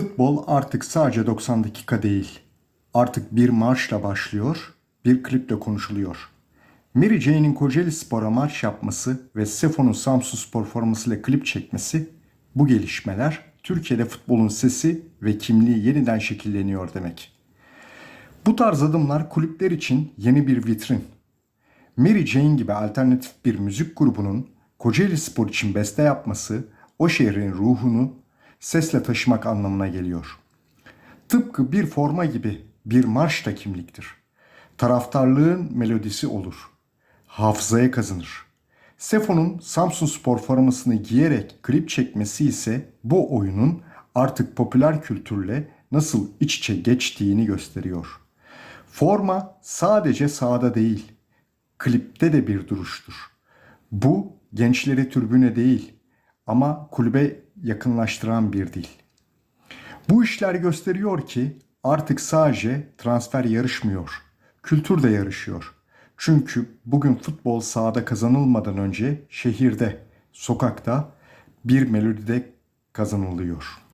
Futbol artık sadece 90 dakika değil. Artık bir marşla başlıyor, bir kliple konuşuluyor. Mary Jane'in Kocaeli Spor'a marş yapması ve Sefo'nun Samsun Spor formasıyla klip çekmesi bu gelişmeler Türkiye'de futbolun sesi ve kimliği yeniden şekilleniyor demek. Bu tarz adımlar kulüpler için yeni bir vitrin. Mary Jane gibi alternatif bir müzik grubunun Kocaeli Spor için beste yapması o şehrin ruhunu sesle taşımak anlamına geliyor. Tıpkı bir forma gibi bir marş da kimliktir. Taraftarlığın melodisi olur. Hafızaya kazınır. Sefo'nun Samsun Spor formasını giyerek klip çekmesi ise bu oyunun artık popüler kültürle nasıl iç içe geçtiğini gösteriyor. Forma sadece sahada değil, klipte de bir duruştur. Bu gençleri türbüne değil ama kulübe yakınlaştıran bir dil. Bu işler gösteriyor ki artık sadece transfer yarışmıyor, kültür de yarışıyor. Çünkü bugün futbol sahada kazanılmadan önce şehirde, sokakta bir melodide kazanılıyor.